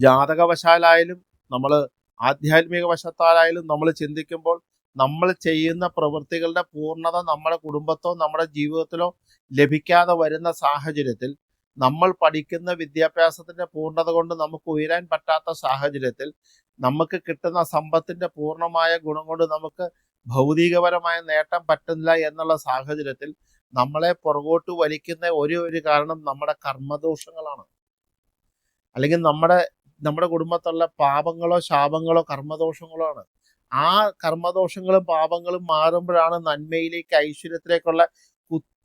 ജാതകവശാലായാലും നമ്മൾ ആധ്യാത്മിക വശത്താലായാലും നമ്മൾ ചിന്തിക്കുമ്പോൾ നമ്മൾ ചെയ്യുന്ന പ്രവൃത്തികളുടെ പൂർണത നമ്മുടെ കുടുംബത്തോ നമ്മുടെ ജീവിതത്തിലോ ലഭിക്കാതെ വരുന്ന സാഹചര്യത്തിൽ നമ്മൾ പഠിക്കുന്ന വിദ്യാഭ്യാസത്തിന്റെ പൂർണത കൊണ്ട് നമുക്ക് ഉയരാൻ പറ്റാത്ത സാഹചര്യത്തിൽ നമുക്ക് കിട്ടുന്ന സമ്പത്തിന്റെ പൂർണമായ ഗുണം കൊണ്ട് നമുക്ക് ഭൗതികപരമായ നേട്ടം പറ്റുന്നില്ല എന്നുള്ള സാഹചര്യത്തിൽ നമ്മളെ പുറകോട്ട് വലിക്കുന്ന ഒരു ഒരു കാരണം നമ്മുടെ കർമ്മദോഷങ്ങളാണ്. അല്ലെങ്കിൽ നമ്മുടെ നമ്മുടെ കുടുംബത്തുള്ള പാപങ്ങളോ ശാപങ്ങളോ കർമ്മദോഷങ്ങളോ ആണ് ആ കർമ്മദോഷങ്ങളും പാപങ്ങളും മാറുമ്പോഴാണ് നന്മയിലേക്ക് ഐശ്വര്യത്തിലേക്കുള്ള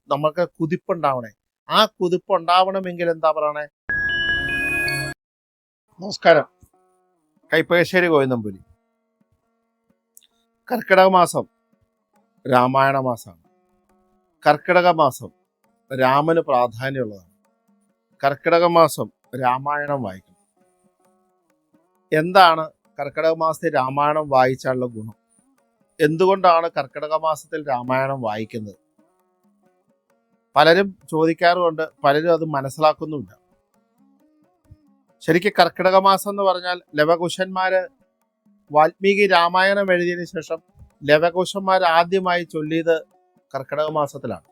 നമുക്ക് കുതിപ്പുണ്ടാവണേ. ആ കുതിപ്പ് ഉണ്ടാവണമെങ്കിൽ എന്താ പറയണേ? നമസ്കാരം. കൈപ്പകശ്ശേരി ഗോവിന്ദമ്പുരി കർക്കിടക മാസം രാമായണ മാസമാണ്. കർക്കിടക മാസം രാമന് പ്രാധാന്യമുള്ളതാണ്. കർക്കിടക മാസം രാമായണം വായിക്കണം. എന്താണ് കർക്കിടക മാസത്തിൽ രാമായണം വായിച്ചാലുള്ള ഗുണം? എന്തുകൊണ്ടാണ് കർക്കിടക മാസത്തിൽ രാമായണം വായിക്കുന്നത്? പലരും ചോദിക്കാറുമുണ്ട് പലരും അത് മനസ്സിലാക്കുന്നുമില്ല ശരിക്കും കർക്കിടക മാസം എന്ന് പറഞ്ഞാൽ ലവകുശന്മാര് വാൽമീകി രാമായണം എഴുതിയതിനു ശേഷം ലവകുശന്മാർ ആദ്യമായി ചൊല്ലിയത് കർക്കിടക മാസത്തിലാണ്.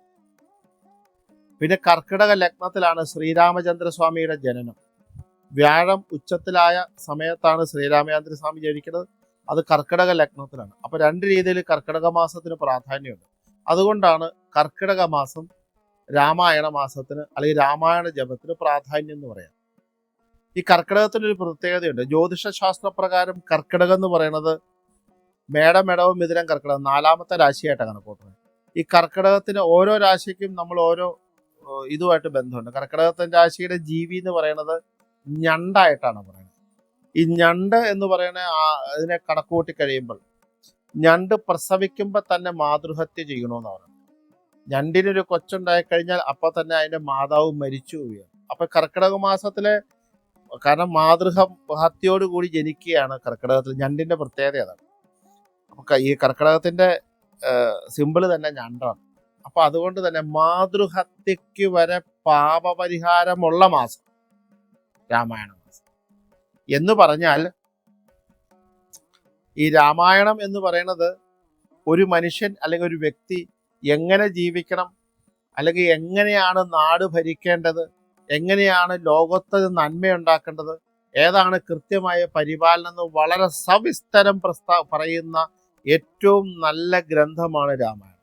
പിന്നെ കർക്കിടക ലഗ്നത്തിലാണ് ശ്രീരാമചന്ദ്രസ്വാമിയുടെ ജനനം. വ്യാഴം ഉച്ചത്തിലായ സമയത്താണ് ശ്രീരാമചന്ദ്ര സ്വാമി ജനിക്കുന്നത്. അത് കർക്കിടക ലഗ്നത്തിലാണ്. അപ്പൊ രണ്ട് രീതിയിൽ കർക്കിടക മാസത്തിന് പ്രാധാന്യമുണ്ട്. അതുകൊണ്ടാണ് കർക്കിടക മാസം രാമായണ മാസത്തിന് അല്ലെങ്കിൽ രാമായണ ജപത്തിന് പ്രാധാന്യം എന്ന് പറയാം. ഈ കർക്കിടകത്തിന് ഒരു പ്രത്യേകതയുണ്ട്. ജ്യോതിഷ ശാസ്ത്രപ്രകാരം കർക്കിടകം എന്ന് പറയുന്നത് മേടം ഇടവും മിഥുനം കർക്കിടകം നാലാമത്തെ രാശിയായിട്ടാണ് കണക്കൂട്ടുന്നത് ഈ കർക്കിടകത്തിന് ഓരോ രാശിക്കും നമ്മൾ ഓരോ ഇതുമായിട്ട് ബന്ധമുണ്ട്. കർക്കിടകത്തിന്റെ രാശിയുടെ ജീവി എന്ന് പറയുന്നത് ഞണ്ടായിട്ടാണ് പറയുന്നത്. ഈ ഞണ്ട് എന്ന് പറയുന്ന അതിനെ കണക്കുകൂട്ടി കഴിയുമ്പോൾ ഞണ്ട് പ്രസവിക്കുമ്പോൾ തന്നെ മാതൃഹത്യ ചെയ്യണമെന്ന് പറയുന്നത്. ഞണ്ടിനൊരു കൊച്ചുണ്ടായി കഴിഞ്ഞാൽ അപ്പൊ തന്നെ അതിന്റെ മാതാവ് മരിച്ചു പോവുകയാണ്. അപ്പൊ കർക്കിടക മാസത്തിലെ കാരണം മാതൃഹ ഹത്യയോട് കൂടി ജനിക്കുകയാണ് കർക്കിടകത്തിൽ ഞണ്ടിന്റെ പ്രത്യേകത അതാണ്. അപ്പൊ ഈ കർക്കിടകത്തിന്റെ സിമ്പിൾ തന്നെ ഞണ്ടാണ്. അപ്പൊ അതുകൊണ്ട് തന്നെ മാതൃഹത്യക്ക് വരെ പാപപരിഹാരമുള്ള മാസം. രാമായണ. എന്ന് പറഞ്ഞാൽ ഈ രാമായണം എന്ന് പറയുന്നത് ഒരു മനുഷ്യൻ അല്ലെങ്കിൽ ഒരു വ്യക്തി എങ്ങനെ ജീവിക്കണം അല്ലെങ്കിൽ എങ്ങനെയാണ് നാട് ഭരിക്കേണ്ടത് എങ്ങനെയാണ് ലോകത്ത് നന്മയുണ്ടാക്കേണ്ടത് ഏതാണ് കൃത്യമായ പരിപാലനം എന്ന് വളരെ സവിസ്തരം പ്രസ്താ പറയുന്ന ഏറ്റവും നല്ല ഗ്രന്ഥമാണ് രാമായണം.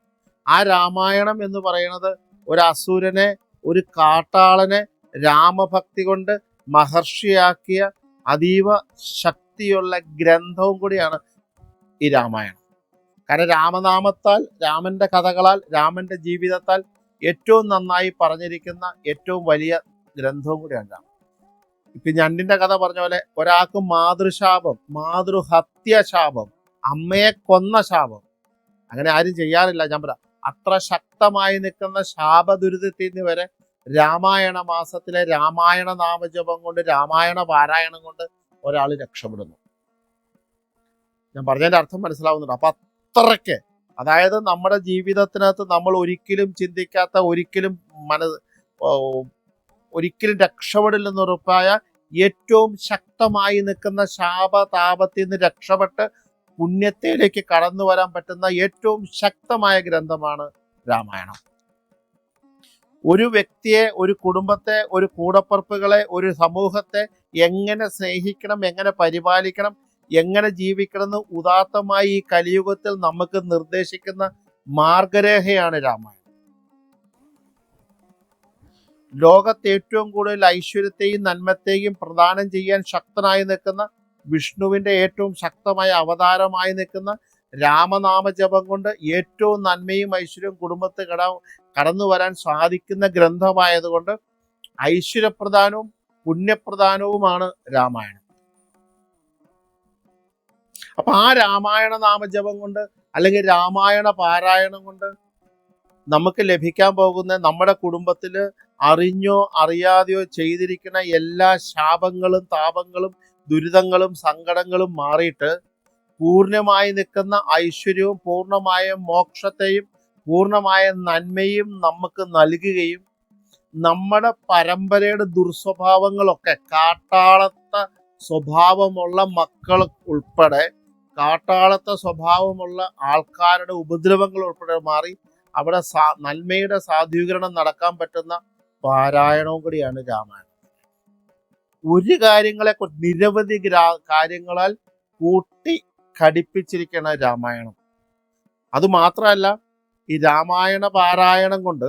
ആ രാമായണം എന്ന് പറയുന്നത് ഒരു അസുരനെ ഒരു കാട്ടാളനെ രാമഭക്തി കൊണ്ട് മഹർഷിയാക്കിയ അതീവ ശക്തിയുള്ള ഗ്രന്ഥവും കൂടിയാണ് ഈ രാമായണം. കാരണം രാമനാമത്താൽ രാമന്റെ കഥകളാൽ രാമന്റെ ജീവിതത്താൽ ഏറ്റവും നന്നായി പറഞ്ഞിരിക്കുന്ന ഏറ്റവും വലിയ ഗ്രന്ഥവും കൂടിയാണ് രാമൻ ഇപ്പൊ ഞണ്ടിന്റെ കഥ പറഞ്ഞ പോലെ ഒരാൾക്ക് മാതൃശാപം മാതൃഹത്യ ശാപം അമ്മയെ കൊന്ന ശാപം അങ്ങനെ ആരും ചെയ്യാറില്ല. ഞാൻ പറ അത്ര ശക്തമായി നിൽക്കുന്ന ശാപദുരിതത്തിൽ നിന്ന് വരെ രാമായണ മാസത്തിലെ രാമായണ നാമജപം കൊണ്ട് രാമായണ പാരായണം കൊണ്ട് ഒരാൾ രക്ഷപ്പെടുന്നു. ഞാൻ പറഞ്ഞതിന്റെ അർത്ഥം മനസ്സിലാവുന്നുണ്ട്. അപ്പൊ അത്രയ്ക്ക് അതായത് നമ്മുടെ ജീവിതത്തിനകത്ത് നമ്മൾ ഒരിക്കലും ചിന്തിക്കാത്ത ഒരിക്കലും മന ഒരിക്കലും രക്ഷപ്പെടില്ലെന്ന് ഉറപ്പായ ഏറ്റവും ശക്തമായി നിൽക്കുന്ന ശാപതാപത്തിൽ നിന്ന് രക്ഷപ്പെട്ട് പുണ്യത്തിലേക്ക് കടന്നു വരാൻ പറ്റുന്ന ഏറ്റവും ശക്തമായ ഗ്രന്ഥമാണ് രാമായണം. ഒരു വ്യക്തിയെ ഒരു കുടുംബത്തെ ഒരു കൂടപ്പറപ്പുകളെ ഒരു സമൂഹത്തെ എങ്ങനെ സ്നേഹിക്കണം എങ്ങനെ പരിപാലിക്കണം എങ്ങനെ ജീവിക്കണം എന്ന് ഉദാത്തമായി ഈ കലിയുഗത്തിൽ നമുക്ക് നിർദ്ദേശിക്കുന്ന മാർഗരേഖയാണ് രാമായണം. ലോകത്തെ ഏറ്റവും കൂടുതൽ ഐശ്വര്യത്തെയും നന്മത്തെയും പ്രദാനം ചെയ്യാൻ ശക്തനായി നിൽക്കുന്ന വിഷ്ണുവിന്റെ ഏറ്റവും ശക്തമായ അവതാരമായി നിൽക്കുന്ന രാമനാമ ജപം കൊണ്ട് ഏറ്റവും നന്മയും ഐശ്വര്യവും കുടുംബത്തെ കട കടന്നു വരാൻ സാധിക്കുന്ന ഗ്രന്ഥമായതുകൊണ്ട് ഐശ്വര്യപ്രധാനവും പുണ്യപ്രധാനവുമാണ് രാമായണം. അപ്പൊ ആ രാമായണ നാമജപം കൊണ്ട് അല്ലെങ്കിൽ രാമായണ പാരായണം കൊണ്ട് നമുക്ക് ലഭിക്കാൻ പോകുന്ന നമ്മുടെ കുടുംബത്തിൽ അറിഞ്ഞോ അറിയാതെയോ ചെയ്തിരിക്കുന്ന എല്ലാ ശാപങ്ങളും താപങ്ങളും ദുരിതങ്ങളും സങ്കടങ്ങളും മാറിയിട്ട് പൂർണമായി നിൽക്കുന്ന ഐശ്വര്യവും പൂർണമായ മോക്ഷത്തെയും പൂർണമായ നന്മയും നമുക്ക് നൽകുകയും നമ്മുടെ പരമ്പരയുടെ ദുർസ്വഭാവങ്ങളൊക്കെ കാട്ടാളത്ത സ്വഭാവമുള്ള മക്കൾ ഉൾപ്പെടെ കാട്ടാളത്ത സ്വഭാവമുള്ള ആൾക്കാരുടെ ഉപദ്രവങ്ങൾ ഉൾപ്പെടെ മാറി അവിടെ നന്മയുടെ സാധൂകരണം നടക്കാൻ പറ്റുന്ന പാരായണവും കൂടിയാണ് രാമായണം. ഒരു കാര്യങ്ങളെ നിരവധി കാര്യങ്ങളാൽ കൂട്ടി ഘടിപ്പിച്ചിരിക്കുന്ന രാമായണം. അതുമാത്രമല്ല ഈ രാമായണ പാരായണം കൊണ്ട്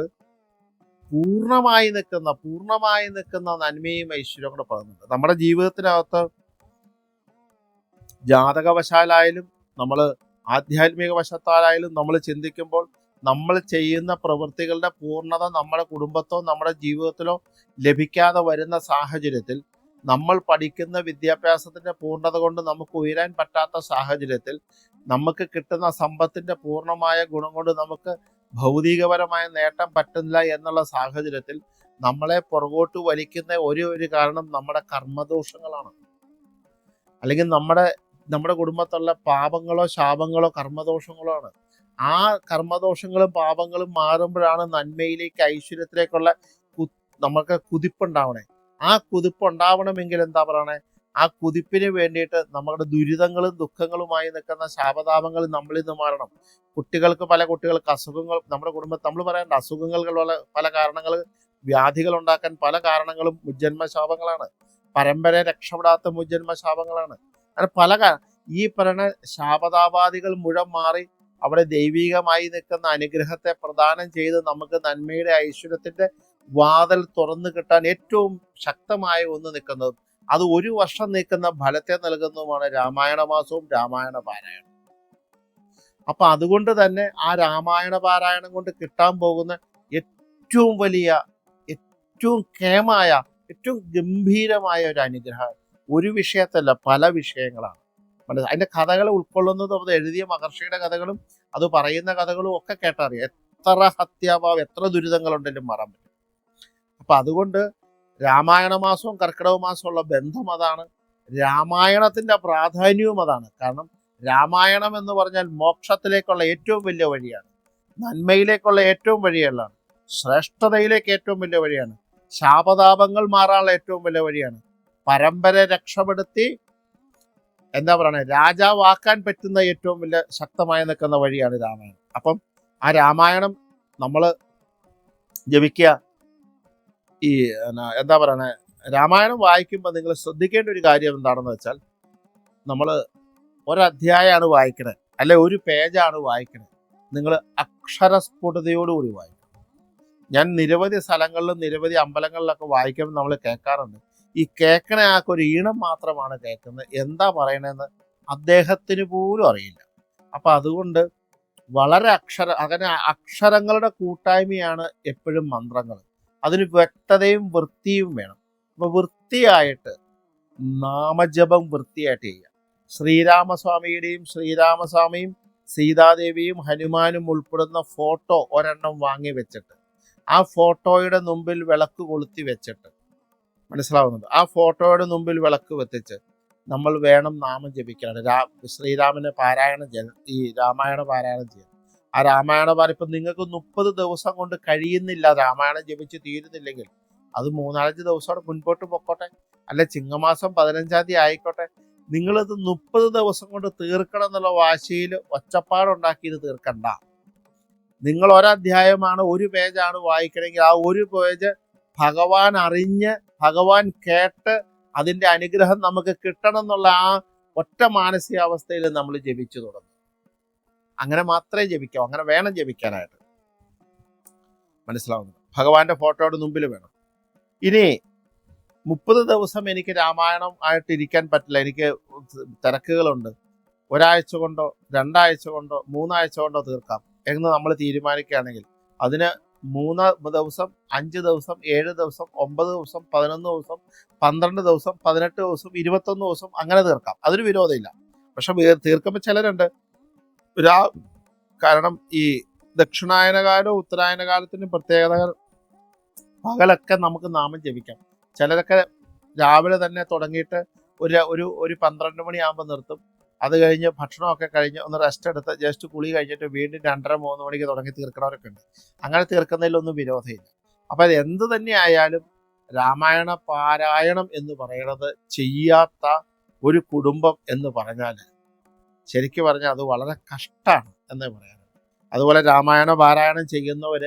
പൂർണമായി നിൽക്കുന്ന പൂർണമായി നിൽക്കുന്ന നന്മയും ഐശ്വര്യവും കൂടെ പറയുന്നുണ്ട് നമ്മുടെ ജീവിതത്തിനകത്ത് ജാതകവശാലായാലും നമ്മൾ ആധ്യാത്മിക വശത്താലായാലും നമ്മൾ ചിന്തിക്കുമ്പോൾ നമ്മൾ ചെയ്യുന്ന പ്രവൃത്തികളുടെ പൂർണത നമ്മുടെ കുടുംബത്തോ നമ്മുടെ ജീവിതത്തിലോ ലഭിക്കാതെ വരുന്ന സാഹചര്യത്തിൽ നമ്മൾ പഠിക്കുന്ന വിദ്യാഭ്യാസത്തിന്റെ പൂർണത കൊണ്ട് നമുക്ക് ഉയരാൻ പറ്റാത്ത സാഹചര്യത്തിൽ നമുക്ക് കിട്ടുന്ന സമ്പത്തിന്റെ പൂർണമായ ഗുണം കൊണ്ട് നമുക്ക് ഭൗതികപരമായ നേട്ടം പറ്റുന്നില്ല എന്നുള്ള സാഹചര്യത്തിൽ നമ്മളെ പുറകോട്ട് വലിക്കുന്ന ഒരേ ഒരു കാരണം നമ്മുടെ കർമ്മദോഷങ്ങളാണ്. അല്ലെങ്കിൽ നമ്മുടെ നമ്മുടെ കുടുംബത്തുള്ള പാപങ്ങളോ ശാപങ്ങളോ കർമ്മദോഷങ്ങളോ ആണ്. ആ കർമ്മദോഷങ്ങളും പാപങ്ങളും മാറുമ്പോഴാണ് നന്മയിലേക്ക് ഐശ്വര്യത്തിലേക്കുള്ള നമുക്ക് കുതിപ്പുണ്ടാവണേ. ആ കുതിപ്പ് ഉണ്ടാവണമെങ്കിൽ എന്താ പറയണേ? ആ കുതിപ്പിന് വേണ്ടിയിട്ട് നമ്മുടെ ദുരിതങ്ങളും ദുഃഖങ്ങളുമായി നിൽക്കുന്ന ശാപതാപങ്ങൾ നമ്മളിൽ നിന്ന് മാറണം. കുട്ടികൾക്ക് പല കുട്ടികൾക്ക് അസുഖങ്ങൾ നമ്മുടെ കുടുംബത്തിൽ നമ്മൾ പറയേണ്ട അസുഖങ്ങൾ പല കാരണങ്ങൾ വ്യാധികൾ ഉണ്ടാക്കാൻ പല കാരണങ്ങളും മുജ്ജന്മ ശാപങ്ങളാണ് പരമ്പര രക്ഷപ്പെടാത്ത മുജ്ജന്മ ശാപങ്ങളാണ് അങ്ങനെ പല ഈ പറയുന്ന ശാപതാപാദികൾ മുഴം മാറി അവിടെ ദൈവികമായി നിൽക്കുന്ന അനുഗ്രഹത്തെ പ്രദാനം ചെയ്ത് നമുക്ക് നന്മയുടെ ഐശ്വര്യത്തിന്റെ വാതിൽ തുറന്നു കിട്ടാൻ ഏറ്റവും ശക്തമായ ഒന്ന് നിൽക്കുന്നതും അത് ഒരു വർഷം നിൽക്കുന്ന ഫലത്തെ നൽകുന്നതുമാണ് രാമായണ മാസവും രാമായണ പാരായണം. അപ്പൊ അതുകൊണ്ട് തന്നെ ആ രാമായണ പാരായണം കൊണ്ട് കിട്ടാൻ പോകുന്ന ഏറ്റവും വലിയ ഏറ്റവും കേമായ ഏറ്റവും ഗംഭീരമായ ഒരു അനുഗ്രഹം ഒരു വിഷയത്തല്ല പല വിഷയങ്ങളാണ്. അതിന്റെ കഥകൾ ഉൾക്കൊള്ളുന്നതും അത് എഴുതിയ മഹർഷിയുടെ കഥകളും അത് പറയുന്ന കഥകളും ഒക്കെ കേട്ടറിയാം എത്ര ഹത്യാഭാവം എത്ര ദുരിതങ്ങളുണ്ടെങ്കിലും മാറാൻ പറ്റും അപ്പൊ അതുകൊണ്ട് രാമായണ മാസവും കർക്കിടക മാസവും ഉള്ള ബന്ധം അതാണ്. രാമായണത്തിന്റെ പ്രാധാന്യവും അതാണ്. കാരണം രാമായണം എന്ന് പറഞ്ഞാൽ മോക്ഷത്തിലേക്കുള്ള ഏറ്റവും വലിയ വഴിയാണ്. നന്മയിലേക്കുള്ള ഏറ്റവും വഴിയാണ്. ശ്രേഷ്ഠതയിലേക്ക് ഏറ്റവും വലിയ വഴിയാണ്. ശാപതാപങ്ങൾ മാറാനുള്ള ഏറ്റവും വലിയ വഴിയാണ്. പരമ്പര രക്ഷപ്പെടുത്തി എന്താ പറയണേ രാജാവാക്കാൻ പറ്റുന്ന ഏറ്റവും വലിയ ശക്തമായി നിൽക്കുന്ന വഴിയാണ് രാമായണം. അപ്പം ആ രാമായണം നമ്മൾ ജപിക്കുക ഈ എന്താ പറയണേ? രാമായണം വായിക്കുമ്പോൾ നിങ്ങൾ ശ്രദ്ധിക്കേണ്ട ഒരു കാര്യം എന്താണെന്ന് വെച്ചാൽ നമ്മൾ ഒരധ്യായമാണ് വായിക്കണത് അല്ലെ ഒരു പേജാണ് വായിക്കണത് നിങ്ങൾ അക്ഷരസ്ഫുടതയോടുകൂടി വായിക്കണം. ഞാൻ നിരവധി സ്ഥലങ്ങളിലും നിരവധി അമ്പലങ്ങളിലൊക്കെ വായിക്കുമ്പോൾ നമ്മൾ കേൾക്കാറുണ്ട് ഈ കേൾക്കണ ആൾക്കൊരു ഈണം മാത്രമാണ് കേൾക്കുന്നത്. എന്താ പറയണതെന്ന് അദ്ദേഹത്തിന് പോലും അറിയില്ല. അപ്പൊ അതുകൊണ്ട് വളരെ അക്ഷര അങ്ങനെ അക്ഷരങ്ങളുടെ കൂട്ടായ്മയാണ് എപ്പോഴും മന്ത്രങ്ങൾ. അതിന് വ്യക്തതയും വൃത്തിയും വേണം. അപ്പൊ വൃത്തിയായിട്ട് നാമജപം വൃത്തിയായിട്ട് ചെയ്യുക. ശ്രീരാമസ്വാമിയുടെയും ശ്രീരാമസ്വാമിയും സീതാദേവിയും ഹനുമാനും ഉൾപ്പെടുന്ന ഫോട്ടോ ഒരെണ്ണം വാങ്ങി വെച്ചിട്ട് ആ ഫോട്ടോയുടെ മുമ്പിൽ വിളക്ക് കൊളുത്തി വെച്ചിട്ട് മനസ്സിലാവുന്നുണ്ട്? ആ ഫോട്ടോയുടെ മുമ്പിൽ വിളക്ക് വെത്തിച്ച് നമ്മൾ വേണം നാമം ജപിക്കാൻ രാ ശ്രീരാമനെ പാരായണം ചെയ്യാൻ ഈ രാമായണ പാരായണം ചെയ്യാൻ ആ രാമായണ പാരായണം ഇപ്പം നിങ്ങൾക്ക് മുപ്പത് ദിവസം കൊണ്ട് കഴിയുന്നില്ല രാമായണം ജപിച്ച് തീരുന്നില്ലെങ്കിൽ. അത് മൂന്നാലഞ്ച് ദിവസം മുൻപോട്ട് പൊക്കോട്ടെ. അല്ലെ ചിങ്ങമാസം പതിനഞ്ചാം തീയതി ആയിക്കോട്ടെ. നിങ്ങളിത് മുപ്പത് ദിവസം കൊണ്ട് തീർക്കണം എന്നുള്ള വാശിയിൽ ഒച്ചപ്പാടുണ്ടാക്കി ഇത് തീർക്കണ്ട. നിങ്ങൾ ഒരധ്യായമാണ് ഒരു പേജാണ് വായിക്കണമെങ്കിൽ ആ ഒരു പേജ് ഭഗവാൻ അറിഞ്ഞ് ഭഗവാൻ കേട്ട് അതിന്റെ അനുഗ്രഹം നമുക്ക് കിട്ടണം എന്നുള്ള ആ ഒറ്റ മാനസികാവസ്ഥയിൽ നമ്മൾ ജപിച്ചു തുടങ്ങും. അങ്ങനെ മാത്രമേ ജപിക്കാവൂ അങ്ങനെ വേണം ജപിക്കാനായിട്ട്. മനസ്സിലാവുന്നു ഭഗവാന്റെ ഫോട്ടോയുടെ മുമ്പിൽ വേണം. ഇനി മുപ്പത് ദിവസം എനിക്ക് രാമായണം ആയിട്ട് ഇരിക്കാൻ പറ്റില്ല. എനിക്ക് തിരക്കുകളുണ്ട്. ഒരാഴ്ച കൊണ്ടോ രണ്ടാഴ്ച കൊണ്ടോ മൂന്നാഴ്ച കൊണ്ടോ തീർക്കാം എന്ന് നമ്മൾ തീരുമാനിക്കുകയാണെങ്കിൽ അതിന് മൂന്ന് ദിവസം അഞ്ച് ദിവസം ഏഴ് ദിവസം ഒമ്പത് ദിവസം പതിനൊന്ന് ദിവസം പന്ത്രണ്ട് ദിവസം പതിനെട്ട് ദിവസം ഇരുപത്തൊന്ന് ദിവസം അങ്ങനെ തീർക്കാം. അതൊരു വിരോധമില്ല. പക്ഷെ തീർക്കുമ്പോൾ ചിലരുണ്ട്. രാ കാരണം ഈ ദക്ഷിണായന കാലവും ഉത്തരായന കാലത്തിന്റെ പ്രത്യേകതകൾ പകലൊക്കെ നമുക്ക് നാമം ജപിക്കാം. ചിലരൊക്കെ രാവിലെ തന്നെ തുടങ്ങിയിട്ട് ഒരു ഒരു ഒരു പന്ത്രണ്ട് മണിയാകുമ്പോൾ നിർത്തും. അത് കഴിഞ്ഞ് ഭക്ഷണമൊക്കെ കഴിഞ്ഞ് ഒന്ന് റെസ്റ്റ് എടുത്ത് ജസ്റ്റ് കുളി കഴിഞ്ഞിട്ട് വീണ്ടും രണ്ടര മൂന്ന് മണിക്ക് തുടങ്ങി തീർക്കണവരൊക്കെ ഉണ്ട്. അങ്ങനെ തീർക്കുന്നതിലൊന്നും വിരോധമില്ല. അപ്പോൾ അത് എന്ത് തന്നെ ആയാലും രാമായണ പാരായണം എന്ന് പറയുന്നത് ചെയ്യാത്ത ഒരു കുടുംബം എന്ന് പറഞ്ഞാൽ ശരിക്കും പറഞ്ഞാൽ അത് വളരെ കഷ്ടമാണ് എന്നേ പറയാനുള്ളൂ അതുപോലെ രാമായണ പാരായണം ചെയ്യുന്നവർ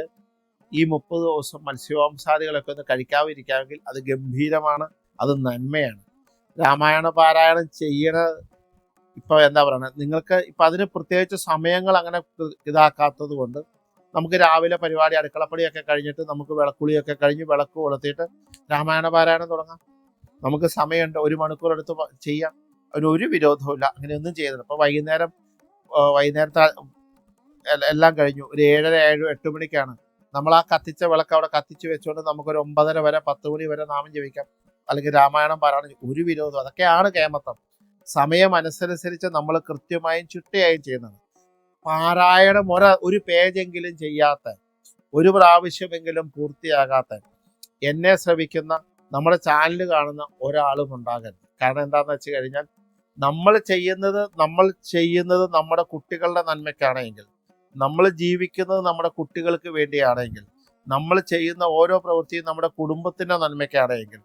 ഈ മുപ്പത് ദിവസം മത്സ്യമാംസാദികളൊക്കെ ഒന്ന് കഴിക്കാതിരിക്കാമെങ്കിൽ അത് ഗംഭീരമാണ് അത് നന്മയാണ്. രാമായണ പാരായണം ചെയ്യണ ഇപ്പോൾ എന്താ പറയുന്നത് നിങ്ങൾക്ക് ഇപ്പം അതിന് പ്രത്യേകിച്ച് സമയങ്ങൾ അങ്ങനെ ഇതാക്കാത്തത് കൊണ്ട് നമുക്ക് രാവിലെ പരിപാടി അടുക്കളപ്പടിയൊക്കെ കഴിഞ്ഞിട്ട് നമുക്ക് വിളക്കുളിയൊക്കെ കഴിഞ്ഞ് വിളക്ക് കൊളുത്തിയിട്ട് രാമായണ പാരായണം തുടങ്ങാം. നമുക്ക് സമയമുണ്ട് ഒരു മണിക്കൂർ എടുത്ത് ചെയ്യാം. അതിന് ഒരു വിരോധവുമില്ല. അങ്ങനെയൊന്നും ചെയ്യുന്നില്ല അപ്പോൾ വൈകുന്നേരം വൈകുന്നേരത്തെ എല്ലാം കഴിഞ്ഞു. ഒരു ഏഴര ഏഴ് എട്ട് മണിക്കാണ്. നമ്മൾ ആ കത്തിച്ച വിളക്ക് അവിടെ കത്തിച്ച് വെച്ചുകൊണ്ട് നമുക്കൊരു ഒമ്പതര വരെ പത്ത് മണി വരെ നാമം ജപിക്കാം. അല്ലെങ്കിൽ രാമായണം പാരായണം ഒരു വിരോധം അതൊക്കെയാണ് കേമത്തം. സമയം അനുസരിച്ച് നമ്മൾ കൃത്യമായും ചിട്ടയായും ചെയ്യുന്നത്. പാരായണം ഒര ഒരു പേജെങ്കിലും ചെയ്യാത്ത ഒരു പ്രാവശ്യമെങ്കിലും പൂർത്തിയാകാത്ത എന്നെ ശ്രവിക്കുന്ന നമ്മുടെ ചാനൽ കാണുന്ന ഒരാളും ഉണ്ടാകരുത്. കാരണം എന്താണെന്ന് വെച്ച് കഴിഞ്ഞാൽ നമ്മൾ ചെയ്യുന്നത് നമ്മൾ ചെയ്യുന്നത് നമ്മുടെ കുട്ടികളുടെ നന്മയ്ക്കാണെങ്കിൽ നമ്മൾ ജീവിക്കുന്നത് നമ്മുടെ കുട്ടികൾക്ക് വേണ്ടിയാണെങ്കിൽ നമ്മൾ ചെയ്യുന്ന ഓരോ പ്രവൃത്തിയും നമ്മുടെ കുടുംബത്തിന്റെ നന്മയ്ക്കാണെങ്കിൽ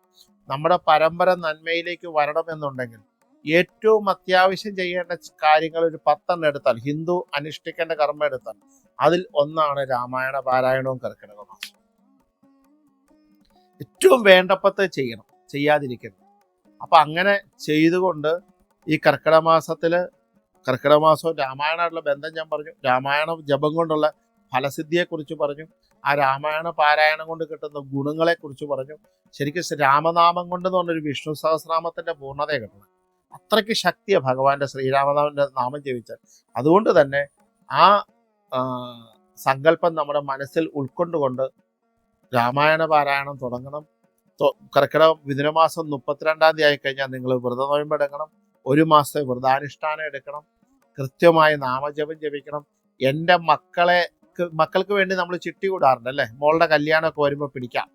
നമ്മുടെ പരമ്പര നന്മയിലേക്ക് വരണമെന്നുണ്ടെങ്കിൽ ഏറ്റവും അത്യാവശ്യം ചെയ്യേണ്ട കാര്യങ്ങൾ ഒരു പത്തെണ്ണം എടുത്താൽ ഹിന്ദു അനുഷ്ഠിക്കേണ്ട കർമ്മം എടുത്താൽ അതിൽ ഒന്നാണ് രാമായണ പാരായണവും കർക്കിടക മാസം. ഏറ്റവും വേണ്ടപ്പത്തെ ചെയ്യണം ചെയ്യാതിരിക്കണം അപ്പൊ അങ്ങനെ ചെയ്തുകൊണ്ട് ഈ കർക്കിടക മാസത്തിൽ കർക്കിടക മാസവും രാമായണമായിട്ടുള്ള ബന്ധം ഞാൻ പറഞ്ഞു. രാമായണ ജപം കൊണ്ടുള്ള ഫലസിദ്ധിയെക്കുറിച്ച് പറഞ്ഞു. ആ രാമായണ പാരായണം കൊണ്ട് കിട്ടുന്ന ഗുണങ്ങളെ കുറിച്ച് പറഞ്ഞു. ശരിക്കും രാമനാമം കൊണ്ടെന്ന് പറഞ്ഞൊരു വിഷ്ണു സഹസ്രനാമത്തിന്റെ പൂർണതയെ കിട്ടണം. അത്രയ്ക്ക് ശക്തിയാണ് ഭഗവാന്റെ ശ്രീരാമനാമന്റെ നാമം ജപിച്ചാൽ. അതുകൊണ്ട് തന്നെ ആ സങ്കല്പം നമ്മുടെ മനസ്സിൽ ഉൾക്കൊണ്ടുകൊണ്ട് രാമായണ പാരായണം തുടങ്ങണം. കർക്കിടക മിഥുനമാസം മുപ്പത്തിരണ്ടാം തീയതി ആയിക്കഴിഞ്ഞാൽ നിങ്ങൾ വ്രതനോയമ്പെടുക്കണം ഒരു മാസത്തെ വ്രതാനുഷ്ഠാനം എടുക്കണം. കൃത്യമായി നാമജപം ജപിക്കണം. എന്റെ മക്കളെ മക്കൾക്ക് വേണ്ടി നമ്മൾ ചിട്ടി കൂടാറുണ്ട് അല്ലേ? മോളുടെ കല്യാണമൊക്കെ വരുമ്പോൾ പിടിക്കാം.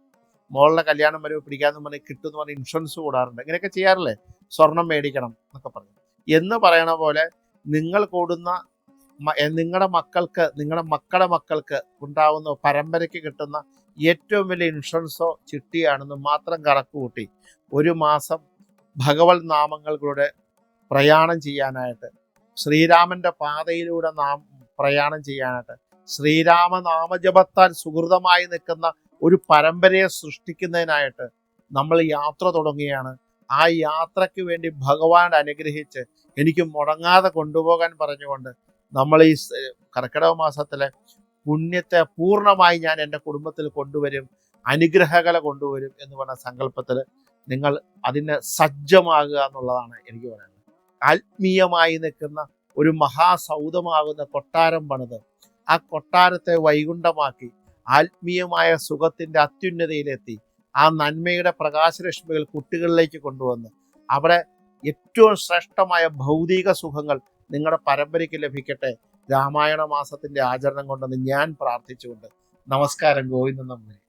മോളുടെ കല്യാണം വരുമ്പോൾ പിടിക്കാന്ന് പറഞ്ഞ് കിട്ടുമെന്ന് പറഞ്ഞ് ഇൻഷുറൻസ് കൂടാറുണ്ട്. ഇങ്ങനെയൊക്കെ ചെയ്യാറില്ലേ? സ്വർണം മേടിക്കണം എന്നൊക്കെ പറഞ്ഞു. എന്ന് പറയണ പോലെ നിങ്ങൾ കൂടുന്ന നിങ്ങളുടെ മക്കൾക്ക് നിങ്ങളുടെ മക്കളുടെ മക്കൾക്ക് ഉണ്ടാവുന്ന പരമ്പരയ്ക്ക് കിട്ടുന്ന ഏറ്റവും വലിയ ഇൻഷുറൻസോ ചിട്ടിയാണെന്ന് മാത്രം കണക്ക് കൂട്ടി ഒരു മാസം ഭഗവത് നാമങ്ങളുടെ പ്രയാണം ചെയ്യാനായിട്ട്. ശ്രീരാമന്റെ പാതയിലൂടെ നാം പ്രയാണം ചെയ്യാനായിട്ട്. ശ്രീരാമനാമജപത്താൽ സുഹൃതമായി നിൽക്കുന്ന ഒരു പരമ്പരയെ സൃഷ്ടിക്കുന്നതിനായിട്ട് നമ്മൾ യാത്ര തുടങ്ങുകയാണ്. ആ യാത്രയ്ക്ക് വേണ്ടി ഭഗവാൻ അനുഗ്രഹിച്ച് എനിക്ക് മുടങ്ങാതെ കൊണ്ടുപോകാൻ പറഞ്ഞുകൊണ്ട് നമ്മൾ ഈ കർക്കിടക മാസത്തിലെ പുണ്യത്തെ പൂർണമായി ഞാൻ എന്റെ കുടുംബത്തിൽ കൊണ്ടുവരും അനുഗ്രഹകല കൊണ്ടുവരും എന്ന് പറഞ്ഞ സങ്കല്പത്തിൽ നിങ്ങൾ അതിന് സജ്ജമാകുക എന്നുള്ളതാണ് എനിക്ക് പറയാനുള്ളത്. ആത്മീയമായി നിൽക്കുന്ന ഒരു മഹാസൗധമാകുന്ന കൊട്ടാരം പണിത്. ആ കൊട്ടാരത്തെ വൈകുണ്ഠമാക്കി ആത്മീയമായ സുഖത്തിന്റെ അത്യുന്നതയിലെത്തി. ആ നന്മയുടെ പ്രകാശരശ്മികൾ കുട്ടികളിലേക്ക് കൊണ്ടുവന്ന് അവിടെ ഏറ്റവും ശ്രേഷ്ഠമായ ഭൗതിക സുഖങ്ങൾ നിങ്ങളുടെ പരമ്പരയ്ക്ക് ലഭിക്കട്ടെ. രാമായണ മാസത്തിന്റെ ആചരണം കൊണ്ടെന്ന് ഞാൻ പ്രാർത്ഥിച്ചുകൊണ്ട്. നമസ്കാരം. ഗോവിന്ദൻ നമ്പൂതിരി.